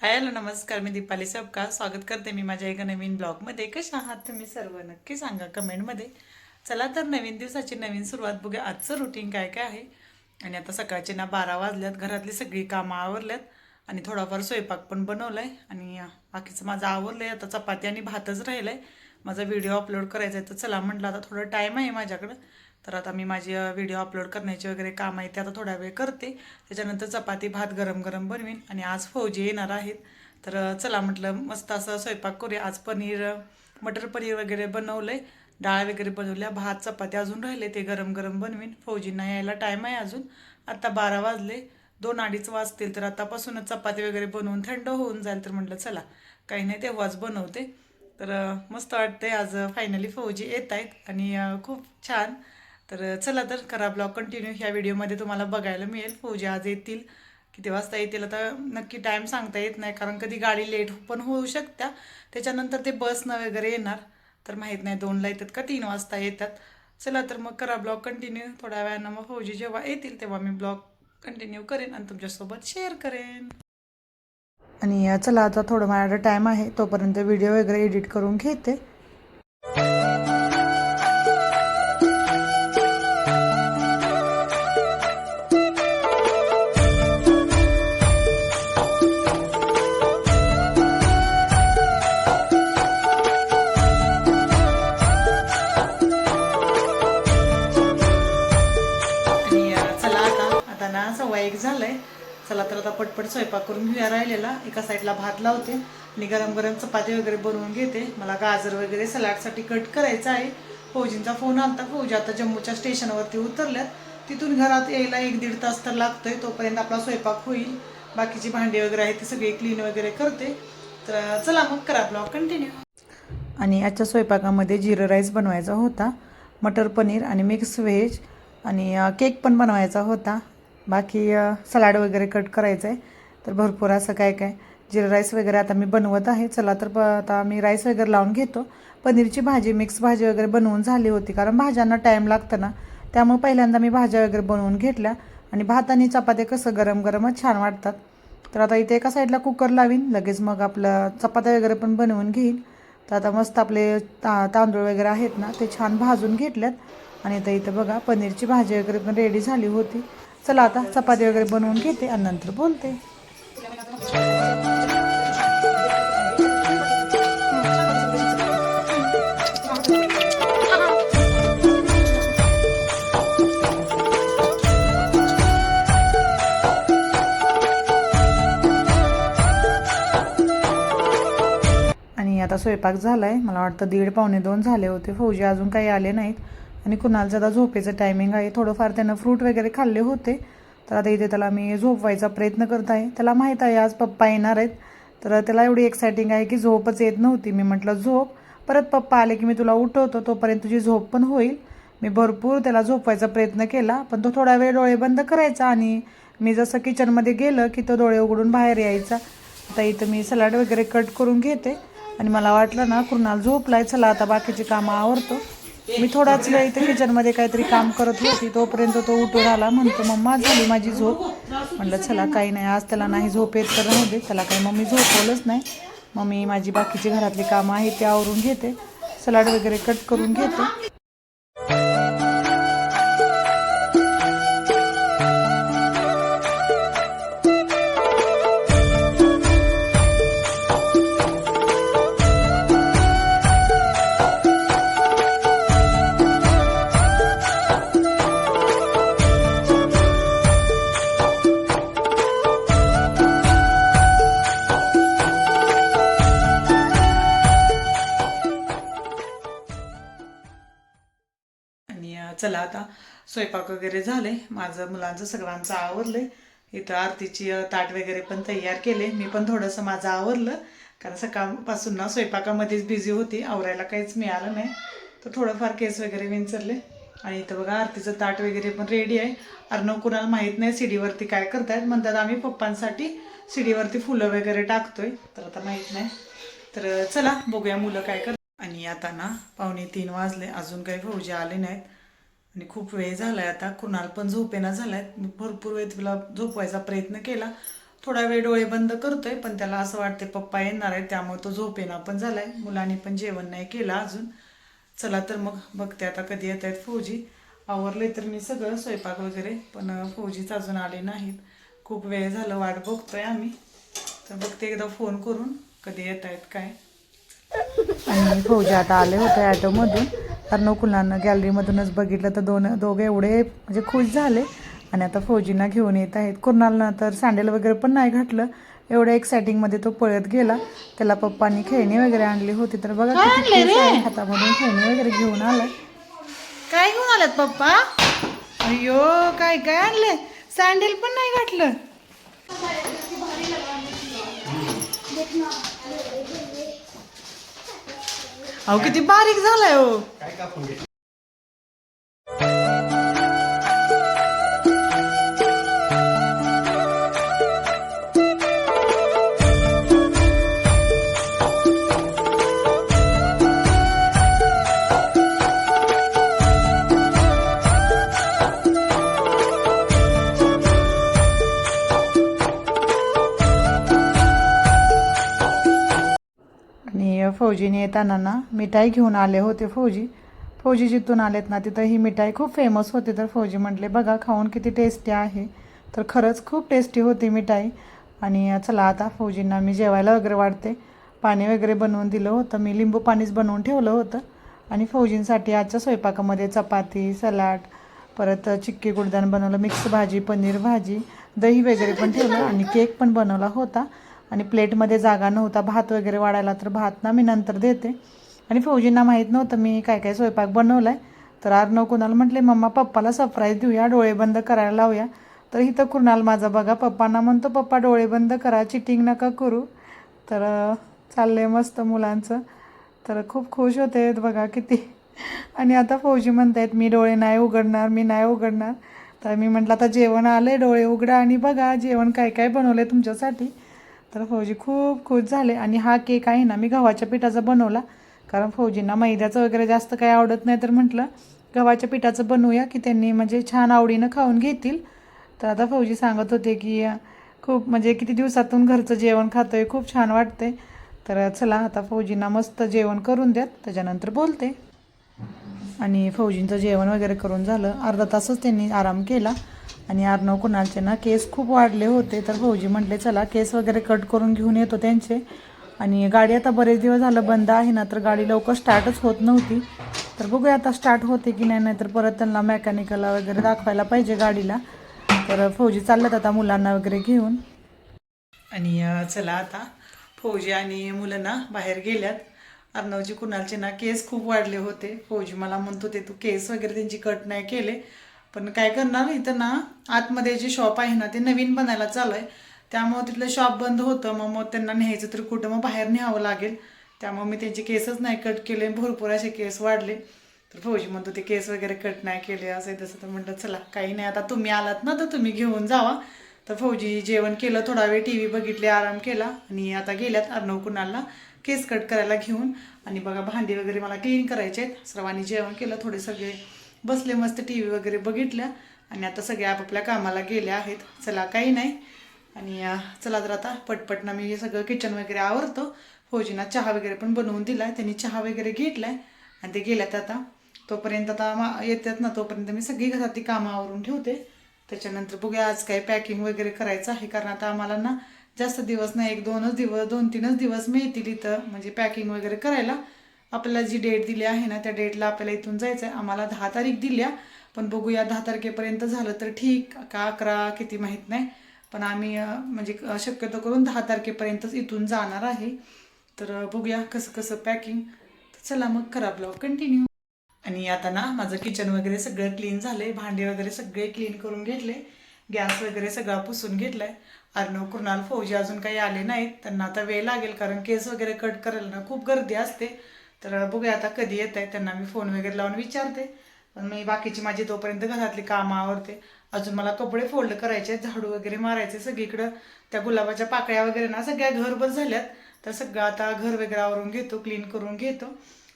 Hi hello नमस्कार मी दीपाली सबका स्वागत करते मी माझ्या एका नवीन ब्लॉगमध्ये. कशा आहात तुम्ही सर्व? नक्की सांगा कमेंटमध्ये. चला तर नवीन दिवसाची नवीन सुरुवात बघूया. आजचं रुटीन काय काय आहे? आणि आता सकाळचे ना बारा वाजल्यात घरातली सगळी कामं आवरल्यात. आणि थोडाफार स्वयंपाक पण बनवला आहे आणि बाकीचं माझं आवरलं आहे आता चपाती आणि भातच राहिलं आहे माझा व्हिडिओ अपलोड करायचा आहे तर चला म्हटलं आता थोडं टाईम आहे माझ्याकडं. तर आता मी माझी व्हिडिओ अपलोड करण्याचे वगैरे काम आहे ते आता थोडा वेळ करते. त्याच्यानंतर चपाती भात गरम गरम बनवीन आणि आज फौजी येणार आहेत. तर चला म्हटलं मस्त असं स्वयंपाक करूया. आज पनीर मटर पनीर वगैरे बनवलं आहे डाळ वगैरे बनवल्या. भात चपाती अजून राहिले ते गरम गरम बनवीन. फौजींना यायला टाईम आहे अजून. आत्ता बारा वाजले. दोन अडीच वाजतील तर आतापासूनच चपाती वगैरे बनवून थंड होऊन जाईल. तर म्हटलं चला. काही नाही तेव्हाच बनवते. तर मस्त वाटते आज फायनली फौजी येत आहेत. आणि खूप छान तर चला तर करा ब्लॉग कंटिन्यू. ह्या व्हिडिओमध्ये तुम्हाला बघायला मिळेल. फौजी आज येतील. किती वाजता येतील. आता नक्की टाईम सांगता येत नाही. कारण कधी गाडी लेट पण होऊ शकत्या. त्याच्यानंतर ते बसनं वगैरे येणार. तर माहीत नाही दोनला येतात का तीन वाजता येतात. चला तर मग करा ब्लॉग कंटिन्यू. थोड्या वेळानं मग फौजी जेव्हा येतील तेव्हा मी ब्लॉग कंटिन्यू करेन आणि तुमच्यासोबत शेअर करेन. आणि चला आता थोडं माझ्याकडे टाईम आहे. तोपर्यंत व्हिडिओ वगैरे एडिट करून घेते. चला तर आता पटपट स्वयंपाक करून घेऊया राहिलेला. एका साईडला भात लावते. आणि गरम गरम चपाती वगैरे बनवून घेते. मला गाजर वगैरे सलाडसाठी कट करायचं आहे. फौजींचा फोन आलता. फौजी आता जम्मूच्या स्टेशनवरती उतरल्यात. तिथून घरात यायला एक दीड तास तर लागतोय. तोपर्यंत आपला स्वयंपाक होईल. बाकीची भांडी वगैरे आहेत ती सगळी क्लीन वगैरे करते. तर चला मग करा ब्लॉग कंटिन्यू आणि आजच्या स्वयंपाकामध्ये जिरं राईस बनवायचा होता. मटर पनीर आणि मिक्स व्हेज आणि केक पण बनवायचा होता. बाकी सलाड वगैरे कट करायचं आहे तर भरपूर असं काय काय. जिरा राईस वगैरे आता मी बनवत आहे. चला तर प आता मी राईस वगैरे लावून घेतो. पनीरची भाजी मिक्स भाजी वगैरे बनवून झाली होती. कारण भाज्यांना टाईम लागतं ना. त्यामुळे पहिल्यांदा मी भाज्या वगैरे बनवून घेतल्या. आणि भात आणि चपात्या कसं गरम गरमच छान वाटतात. तर आता इथे एका साईडला कुकर लावीन. लगेच मग आपलं चपात्या वगैरे पण बनवून घेईन. तर आता मस्त आपले ता तांदूळ वगैरे आहेत ना ते छान भाजून घेतल्यात. आणि आता इथं बघा पनीरची भाजी वगैरे पण रेडी झाली होती. चला आता चपाती वगैरे बनवून घेते आणि नंतर बोलते. आणि आता स्वयंपाक झालाय. मला वाटतं दीड पावणे दोन झाले होते. फौजी अजून काही आले नाहीत. आणि कुणाला जरा झोपेचं टायमिंग आहे. थोडंफार त्यानं फ्रूट वगैरे खाल्ले होते. तर आता इथे त्याला मी झोपवायचा प्रयत्न करत आहे. त्याला माहीत आहे आज पप्पा येणार आहेत. तर त्याला एवढी एक्सायटिंग आहे की झोपच येत नव्हती. मी म्हटलं झोप. परत पप्पा आले की मी तुला उठवतो. तोपर्यंत तुझी झोप पण होईल. मी भरपूर त्याला झोपवायचा प्रयत्न केला. पण तो थोडा वेळ डोळे बंद करायचा आणि मी जसं किचनमध्ये गेलं की तो डोळे उघडून बाहेर यायचा. आता इथं मी सलाड वगैरे कट करून घेते. आणि मला वाटलं ना कुणाल झोपलाय चला आता बाकीची कामं आवडतो मी थोडाच वेळ इथे किचनमध्ये काहीतरी काम करत होती तोपर्यंत तो उठून आला. म्हणतो मम्मा झाली माझी झोप. म्हणलं चला काही नाही आज त्याला नाही झोप येत तर राहू दे. त्याला काही मम्मी झोपवलंच नाही. मग मी माझी बाकीची घरातली कामं आहेत ते आवरून घेते. सलाड वगैरे कट करून घेते. स्वयंपाक वगैरे झाले. माझं मुलांचं सगळ्यांचं आवरलं इथं आरतीची ताट वगैरे पण तयार केले. मी पण थोडंसं माझं आवरलं. कारण सकाळपासून ना स्वयंपाकामध्येच बिझी होती. आवरायला काहीच मिळालं नाही. तर थोडंफार केस वगैरे विंचरले. आणि इथं बघा आरतीचं ताट वगैरे पण रेडी आहे. अर्णव कुणाला माहीत नाही सीडीवरती काय करतायत. म्हणतात आम्ही पप्पांसाठी सीडीवरती फुलं वगैरे टाकतोय. तर आता माहीत नाही. तर चला बघूया मुलं काय कर आणि आता ना पावणे तीन वाजले. अजून काही फौजी आले नाहीत. आणि खूप वेळ झाला आहे आता. कुणाल पण झोपेना झालाय. मी भरपूर वेळ तुला झोपवायचा प्रयत्न केला. थोडा वेळ डोळे बंद करतोय पण त्याला असं वाटते पप्पा येणार आहे त्यामुळे तो झोपेना पण झाला आहे मुलांनी पण जेवण नाही केलं अजून. चला तर मग बघते आता कधी येत आहेत फौजी. आवरले तर मी सगळं स्वयंपाक वगैरे पण फौजीच अजून आले नाहीत. खूप वेळ झालं वाट बघतोय आम्ही. तर बघते एकदा फोन करून कधी येत आहेत काय. आणि फौजी आता आले होते ॲटोमधून. कारण कुलांना गॅलरीमधूनच बघितलं. तर दोन दोघे एवढे म्हणजे खुश झाले. आणि आता फौजींना घेऊन येत आहेत. कुणालनं तर सँडल वगैरे पण नाही घातलं. एवढ्या एक्साइटिंगमध्ये तो पळत गेला. त्याला पप्पांनी खेळणी वगैरे आणली होती. तर बघा. हातामधून खेळणी वगैरे घेऊन आलाय काय घेऊन आलात पप्पा? अयो काय काय आणले? सँडल पण नाही घातलं. अहो किती बारीक झालाय हो. आणि फौजीने येताना ना मिठाई घेऊन आले होते फौजी. फौजी जिथून आलेत ना तिथं ही मिठाई खूप फेमस होती. तर फौजी म्हटले बघा खाऊन किती टेस्टी आहे. तर खरंच खूप टेस्टी होती मिठाई. आणि चला आता फौजींना मी जेवायला वगैरे वाढते. पाणी वगैरे बनवून दिलं होतं. मी लिंबू पाणीच बनवून ठेवलं होतं. आणि फौजींसाठी आजच्या स्वयंपाकामध्ये चपाती सलाड परत चिक्की गुडदान बनवलं मिक्स भाजी पनीर भाजी दही वगैरे पण ठेवलं आणि केक पण बनवला होता. आणि प्लेटमध्ये जागा नव्हता भात वगैरे वाढायला तर भात ना मी नंतर देते. आणि फौजींना माहीत नव्हतं मी काय काय स्वयंपाक बनवला आहे तर अर्णव कुणाला म्हटले मम्मा पप्पाला सरप्राईज देऊया डोळे बंद करायला लावूया. तर इथं कुणाल माझा बघा पप्पांना म्हणतो पप्पा डोळे बंद करा चिटिंग नका करू. तर चाललं आहे मस्त मुलांचं. तर खूप खुश होते बघा किती. आणि आता फौजी म्हणत आहेत मी डोळे नाही उघडणार मी नाही उघडणार. तर मी म्हटलं आता जेवण आलं आहे डोळे उघडा आणि बघा जेवण काय काय बनवलं आहे तुमच्यासाठी. तर फौजी खूप खुश झाले. आणि हा केक आहे ना मी गव्हाच्या पिठाचा बनवला. कारण फौजींना मैद्याचं वगैरे जास्त काही आवडत नाही तर म्हटलं गव्हाच्या पिठाचं बनवूया की त्यांनी म्हणजे छान आवडीनं खाऊन घेतील. तर आता फौजी सांगत होते की खूप म्हणजे किती दिवसातून घरचं जेवण खातोय खूप छान वाटते तर चला आता फौजींना मस्त जेवण करून द्यात त्याच्यानंतर बोलते. आणि फौजींचं जेवण वगैरे करून झालं. अर्धा तासच त्यांनी आराम केला. आणि अर्णव कुणालचे ना केस खूप वाढले होते. तर फौजी म्हटले चला केस वगैरे कट करून घेऊन येतो त्यांचे. आणि गाडी आता बरेच दिवस झालं बंद आहे ना तर गाडी लवकर स्टार्टच होत नव्हती. तर बघूया आता स्टार्ट होते की नाही नाहीतर परत त्यांना मेकॅनिकला वगैरे दाखवायला पाहिजे गाडीला. तर फौजी चालल्यात आता मुलांना वगैरे घेऊन. आणि चला आता फौजी आणि मुलं ना बाहेर गेल्यात. अर्णवजी कुणालचे ना केस खूप वाढले होते. फौजी मला म्हणत होते तू केस वगैरे त्यांची कट नाही केले. पण काय करणार इथं ना आतमध्ये जे शॉप आहे ना ते नवीन बनायला चालू आहे त्यामुळं तिथलं शॉप बंद होतं मग मग त्यांना न्यायचं तर कुठं मग बाहेर न्यावं लागेल. त्यामुळे मी त्यांचे केसच नाही कट केले भरपूर असे केस वाढले. तर फौजी म्हणतो ते केस वगैरे कट नाही केले असं तसं. तर म्हटलं चला काही नाही आता तुम्ही आलात ना तर तुम्ही घेऊन जावा. तर फौजी जेवण केलं थोडा वेळ टी व्ही बघितले आराम केला. आणि आता गेल्यात अर्णव कुणाला केस कट करायला घेऊन. आणि बघा भांडी वगैरे मला क्लीन करायचे आहेत. सर्वांनी जेवण केलं थोडे सगळे बसले मस्त टी व्ही वगैरे बघितल्या आणि आता सगळ्या आपापल्या कामाला गेल्या आहेत. चला काही नाही. आणि चला तर आता पटपटनं मी हे सगळं किचन वगैरे आवरतो. फौजीना चहा वगैरे पण बनवून दिला त्यांनी चहा वगैरे घेतलाय. आणि ते गेल्यात आता. तोपर्यंत आता मा- येतात ना तोपर्यंत मी सगळी घरातली कामं आवरून ठेवते. त्याच्यानंतर बघूया आज काय पॅकिंग वगैरे करायचं आहे. कारण आता आम्हाला ना जास्त दिवस नाही एक दोनच दिवस दोन तीनच दिवस मिळतील इथं. म्हणजे पॅकिंग वगैरे करायला. आपल्याला जी डेट दिली आहे ना त्या डेटला आपल्याला इथून जायचं आहे आम्हाला दहा तारीख दिल्या पण बघूया दहा तारखेपर्यंत झालं तर ठीक का अकरा किती माहीत नाही. पण आम्ही म्हणजे शक्यतो करून दहा तारखेपर्यंतच इथून जाणार आहे. तर बघूया कसं कसं पॅकिंग तर चला मग करा ब्लॉग कंटिन्यू आणि आता ना माझं किचन वगैरे सगळं क्लीन झालंय. भांडे वगैरे सगळे क्लीन करून घेतले. गॅस वगैरे सगळा पुसून घेतलाय. अर्णव कृणाल फौजी अजून काही आले नाहीत. त्यांना आता वेळ लागेल कारण केस वगैरे कट करायला ना खूप गर्दी असते. तर बघूया आता कधी येत आहे त्यांना मी फोन वगैरे लावून विचारते. पण मी बाकीची माझी तोपर्यंत घरातली कामं आवरते. अजून मला कपडे फोल्ड करायचे आहेत, झाडू वगैरे मारायचे सगळीकडं. त्या गुलाबाच्या पाकळ्या वगैरे ना सगळ्या घरभर झाल्यात. तर सगळं आता घर वगैरे आवरून घेतो क्लीन करून घेतो.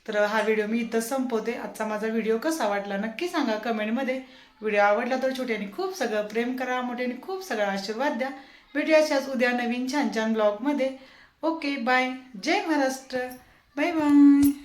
तर हा व्हिडिओ मी इथं संपवते. आजचा माझा व्हिडिओ कसा वाटला नक्की सांगा कमेंटमध्ये व्हिडिओ आवडला तर छोट्याने खूप सगळं प्रेम करा मोठ्याने खूप सगळा आशीर्वाद द्या. भेटूया अशाच उद्या नवीन छान छान ब्लॉगमध्ये ओके बाय जय महाराष्ट्र. Bay bay.